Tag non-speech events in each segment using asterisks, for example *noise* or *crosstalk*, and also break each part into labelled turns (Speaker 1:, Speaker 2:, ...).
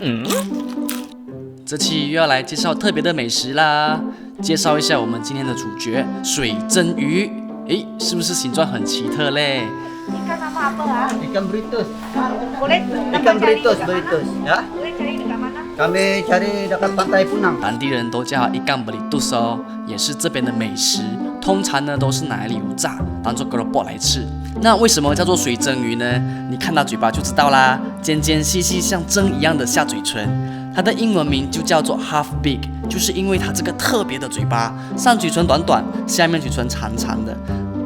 Speaker 1: 嗯，这期又要来介绍特别的美食啦！介绍一下我们今天的主角——水蒸鱼。诶，是不是形状很奇特嘞？当地人都叫 i k a m b r i 哦，也是这边的美食。通常呢都是拿来油炸，当做 g r o 来吃，那为什么叫做水蒸鱼呢？你看它嘴巴就知道啦，尖尖细细像针一样的下嘴唇。它的英文名就叫做 half big，就是因为它这个特别的嘴巴，上嘴唇短短，下面嘴唇长长的。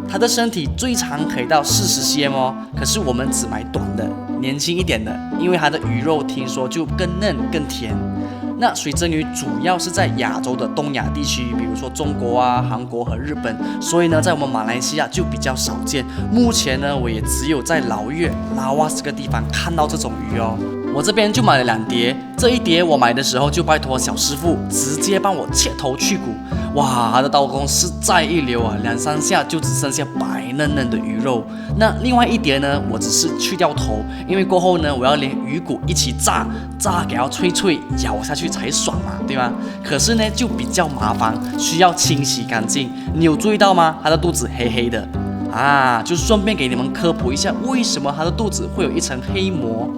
Speaker 1: 它的身体最长可以到四十 cm 哦，可是我们只买短的，年轻一点的，因为它的鱼肉听说就更嫩更甜。那水蒸鱼主要是在亚洲的东亚地区，比如说中国啊、韩国和日本，所以呢，在我们马来西亚就比较少见。目前呢，我也只有在老越拉瓦这个地方看到这种鱼哦。我这边就买了两碟，这一碟我买的时候就拜托小师傅直接帮我切头去骨，哇，他的刀工实在一流啊，两三下就只剩下白嫩嫩的鱼肉。那另外一碟呢，我只是去掉头，因为过后呢，我要连鱼骨一起炸，炸给它脆脆，咬下去才爽嘛，对吗？可是呢，就比较麻烦，需要清洗干净。你有注意到吗？它的肚子黑黑的啊，就顺便给你们科普一下，为什么它的肚子会有一层黑膜。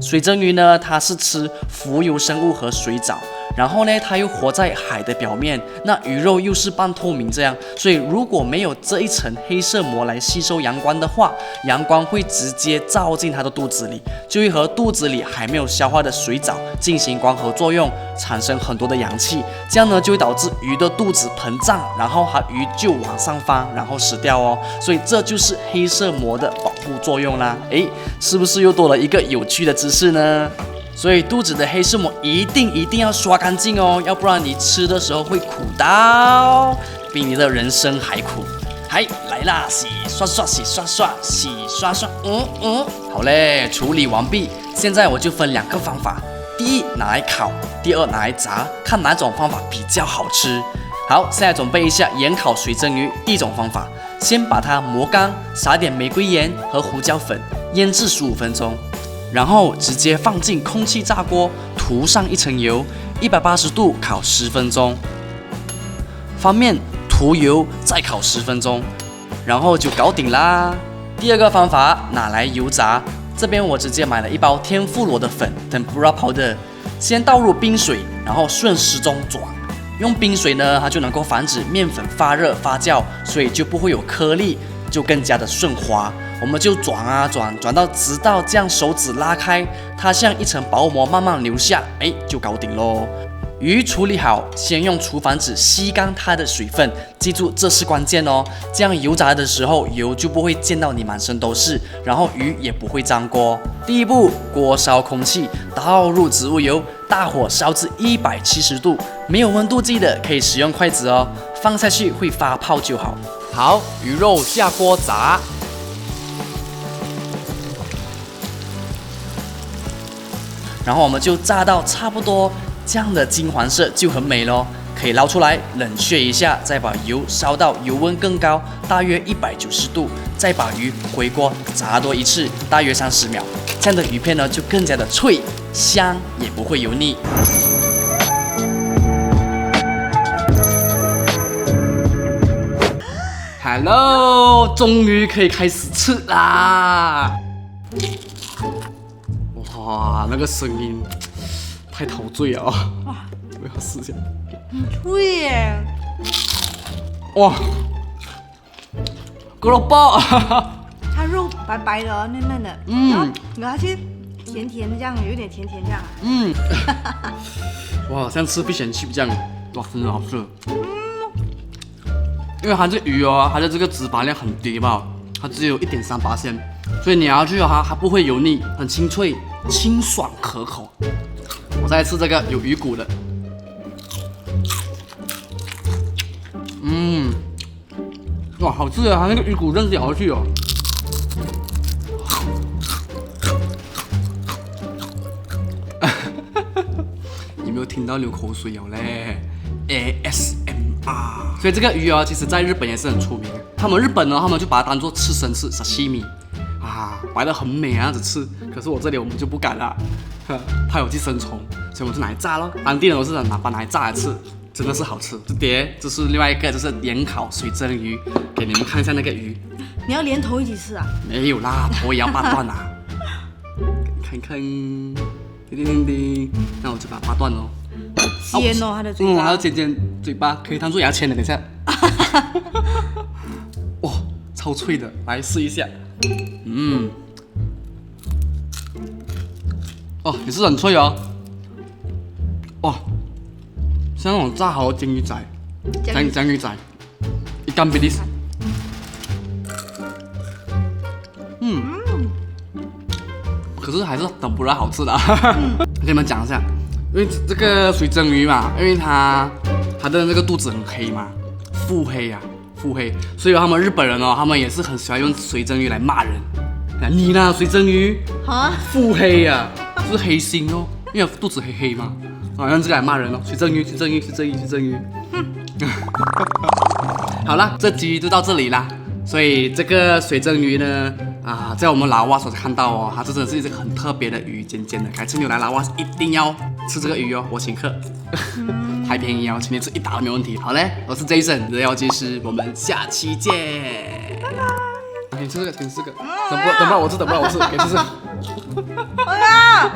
Speaker 1: 水蒸鱼呢，它是吃浮游生物和水藻。然后呢，它又活在海的表面，那鱼肉又是半透明这样，所以如果没有这一层黑色膜来吸收阳光的话，阳光会直接照进它的肚子里，就会和肚子里还没有消化的水藻进行光合作用，产生很多的氧气，这样呢就会导致鱼的肚子膨胀，然后它鱼就往上翻，然后死掉哦。所以这就是黑色膜的保护作用啦。诶，是不是又多了一个有趣的知识呢？所以肚子的黑色膜一定一定要刷干净哦，要不然你吃的时候会苦到比你的人生还苦。嗨，来啦，洗刷刷，洗刷刷，洗刷刷，嗯嗯，好嘞，处理完毕。现在我就分两个方法，第一拿来烤，第二拿来炸，看哪种方法比较好吃。好，现在准备一下盐烤水蒸鱼。第一种方法，先把它磨干，撒点玫瑰盐和胡椒粉，腌制十五分钟。然后直接放进空气炸锅，涂上一层油，一百八十度烤十分钟。翻面涂油，再烤十分钟，然后就搞定啦。第二个方法拿来油炸，这边我直接买了一包天妇罗的粉，tempura powder，先倒入冰水，然后顺时钟转。用冰水呢，它就能够防止面粉发热发酵，所以就不会有颗粒，就更加的顺滑。我们就转啊转，转到直到将手指拉开，它像一层薄膜慢慢流下，哎，就搞定喽。鱼处理好，先用厨房纸吸干它的水分，记住这是关键哦。这样油炸的时候油就不会溅到你满身都是，然后鱼也不会粘锅。第一步，锅烧空气，倒入植物油，大火烧至一百七十度，没有温度计的可以使用筷子哦，放下去会发泡就好。好，鱼肉下锅炸。然后我们就炸到差不多这样的金黄色就很美喽，可以捞出来冷却一下，再把油烧到油温更高，大约一百九十度，再把鱼回锅炸多一次，大约三十秒，这样的鱼片呢就更加的脆香，也不会油腻。Hello，终于可以开始吃啦！哇，那个声音太陶醉了啊！哇，我要试一下。
Speaker 2: 很脆耶！
Speaker 1: 哇，够了爆！
Speaker 2: 它肉白白的，嫩嫩的，嗯，咬下去甜甜的，这样有点甜甜这样。嗯，
Speaker 1: 哇，像吃必选区这样，哇，真的好吃。嗯，因为它这鱼哦，它的这个脂肪量很低吧，它只有一点三八线，所以你咬下去哈，它不会油腻，很清脆。清爽可口，我再吃这个有鱼骨的，嗯，哇，好吃啊！它那个鱼骨真是咬下去哦。有没有听到流口水哦嘞？ASMR。所以这个鱼啊，其实在日本也是很出名。他们日本呢，他们就把它当做刺身吃，沙西米啊。摆得很美啊，这样子吃。可是我这里我们就不敢了，*laughs* 呵怕有寄生虫，所以我们就拿来炸咯。当地人都是拿把拿来炸来吃，真的是好吃。这碟这是另外一个，就是盐烤水蒸鱼，给你们看一下那个鱼。
Speaker 2: 你要连头一起吃啊？
Speaker 1: 没有啦，头也要八段啊。*laughs* 看看，叮叮叮叮，那我就把它八段哦。
Speaker 2: 尖哦，它的嘴
Speaker 1: 嗯，
Speaker 2: 巴。
Speaker 1: 还有尖尖嘴巴，可以当做牙签的。等一下，*laughs* 哇，超脆的，来试一下。嗯，哦，也是很脆哦。哇，像那种炸好的煎鱼仔，
Speaker 2: 江鱼
Speaker 1: 江江鱼仔，一干比利时。嗯，可是还是等不来好吃的、啊。我 *laughs* 跟你们讲一下，因为这个水蒸鱼嘛，因为它它的那个肚子很黑嘛，腹黑啊，腹黑，所以他们日本人哦，他们也是很喜欢用水蒸鱼来骂人。啊你呢，水蒸鱼
Speaker 2: 啊，
Speaker 1: 腹黑呀、啊，就是黑心哦，因为肚子黑黑嘛，啊，用这个来骂人哦，水蒸鱼，水蒸鱼，水蒸鱼，水蒸鱼。*laughs* 好了，这集就到这里啦。所以这个水蒸鱼呢，啊，在我们老挝所看到哦，它真的是一只很特别的鱼，尖尖的。改次你有来老挝一定要吃这个鱼哦，我请客，太便宜哦，请你吃一打都没问题。好嘞，我是 Jason 人妖技师，我们下期见。拜拜。你吃这个，给你吃这个，等不等不到我吃，等不到我吃，给你吃这个。*laughs*
Speaker 2: 哎呀！